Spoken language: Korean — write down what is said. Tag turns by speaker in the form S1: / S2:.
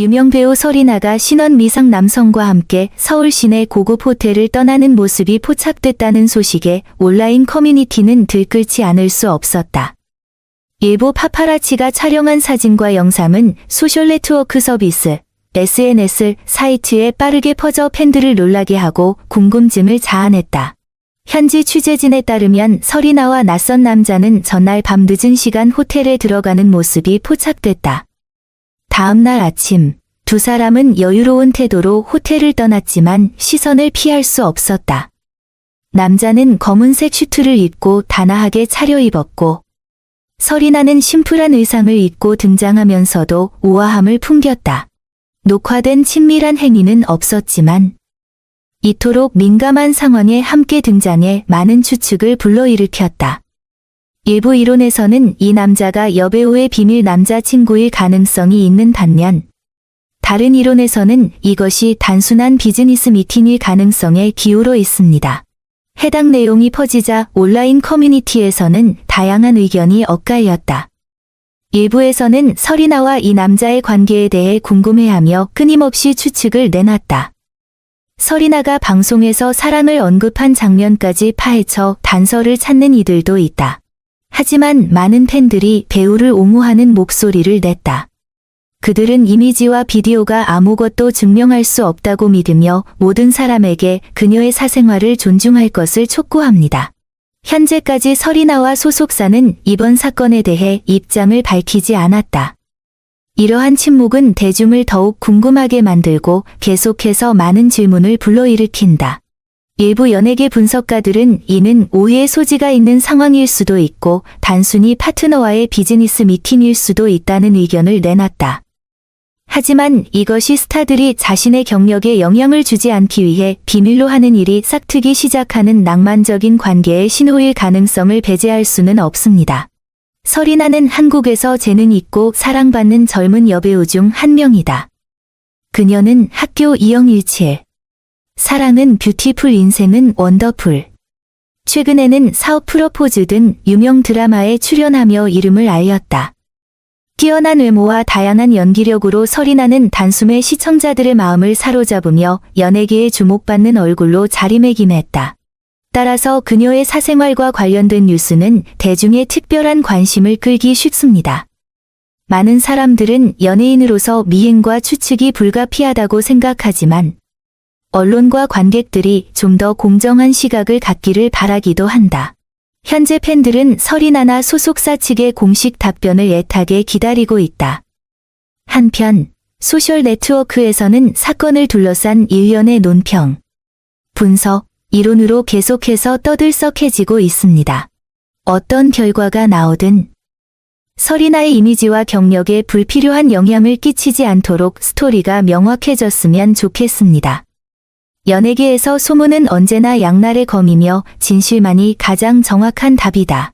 S1: 유명 배우 서리나가 신원 미상 남성과 함께 서울 시내 고급 호텔을 떠나는 모습이 포착됐다는 소식에 온라인 커뮤니티는 들끓지 않을 수 없었다. 일부 파파라치가 촬영한 사진과 영상은 소셜 네트워크 서비스, SNS 사이트에 빠르게 퍼져 팬들을 놀라게 하고 궁금증을 자아냈다. 현지 취재진에 따르면 서리나와 낯선 남자는 전날 밤 늦은 시간 호텔에 들어가는 모습이 포착됐다. 다음 날 아침, 두 사람은 여유로운 태도로 호텔을 떠났지만 시선을 피할 수 없었다. 남자는 검은색 슈트를 입고 단아하게 차려입었고, 서리나는 심플한 의상을 입고 등장하면서도 우아함을 풍겼다. 녹화된 친밀한 행위는 없었지만, 이토록 민감한 상황에 함께 등장해 많은 추측을 불러일으켰다. 일부 이론에서는 이 남자가 여배우의 비밀 남자친구일 가능성이 있는 반면, 다른 이론에서는 이것이 단순한 비즈니스 미팅일 가능성에 기울어 있습니다. 해당 내용이 퍼지자 온라인 커뮤니티에서는 다양한 의견이 엇갈렸다. 일부에서는 서리나와 이 남자의 관계에 대해 궁금해하며 끊임없이 추측을 내놨다. 서리나가 방송에서 사랑을 언급한 장면까지 파헤쳐 단서를 찾는 이들도 있다. 하지만 많은 팬들이 배우를 옹호하는 목소리를 냈다. 그들은 이미지와 비디오가 아무것도 증명할 수 없다고 믿으며 모든 사람에게 그녀의 사생활을 존중할 것을 촉구합니다. 현재까지 서리나와 소속사는 이번 사건에 대해 입장을 밝히지 않았다. 이러한 침묵은 대중을 더욱 궁금하게 만들고 계속해서 많은 질문을 불러일으킨다. 일부 연예계 분석가들은 이는 오해의 소지가 있는 상황일 수도 있고 단순히 파트너와의 비즈니스 미팅일 수도 있다는 의견을 내놨다. 하지만 이것이 스타들이 자신의 경력에 영향을 주지 않기 위해 비밀로 하는 일이 싹트기 시작하는 낭만적인 관계의 신호일 가능성을 배제할 수는 없습니다. 서리나는 한국에서 재능 있고 사랑받는 젊은 여배우 중 한 명이다. 그녀는 학교 2형1칠 사랑은 뷰티풀 인생은 원더풀. 최근에는 사업 프로포즈 등 유명 드라마에 출연하며 이름을 알렸다. 뛰어난 외모와 다양한 연기력으로 서리나는 단숨에 시청자들의 마음을 사로잡으며 연예계에 주목받는 얼굴로 자리매김했다. 따라서 그녀의 사생활과 관련된 뉴스는 대중의 특별한 관심을 끌기 쉽습니다. 많은 사람들은 연예인으로서 미행과 추측이 불가피하다고 생각하지만 언론과 관객들이 좀 더 공정한 시각을 갖기를 바라기도 한다. 현재 팬들은 서리나나 소속사 측의 공식 답변을 애타게 기다리고 있다. 한편 소셜 네트워크에서는 사건을 둘러싼 일련의 논평, 분석, 이론으로 계속해서 떠들썩해지고 있습니다. 어떤 결과가 나오든 서리나의 이미지와 경력에 불필요한 영향을 끼치지 않도록 스토리가 명확해졌으면 좋겠습니다. 연예계에서 소문은 언제나 양날의 검이며 진실만이 가장 정확한 답이다.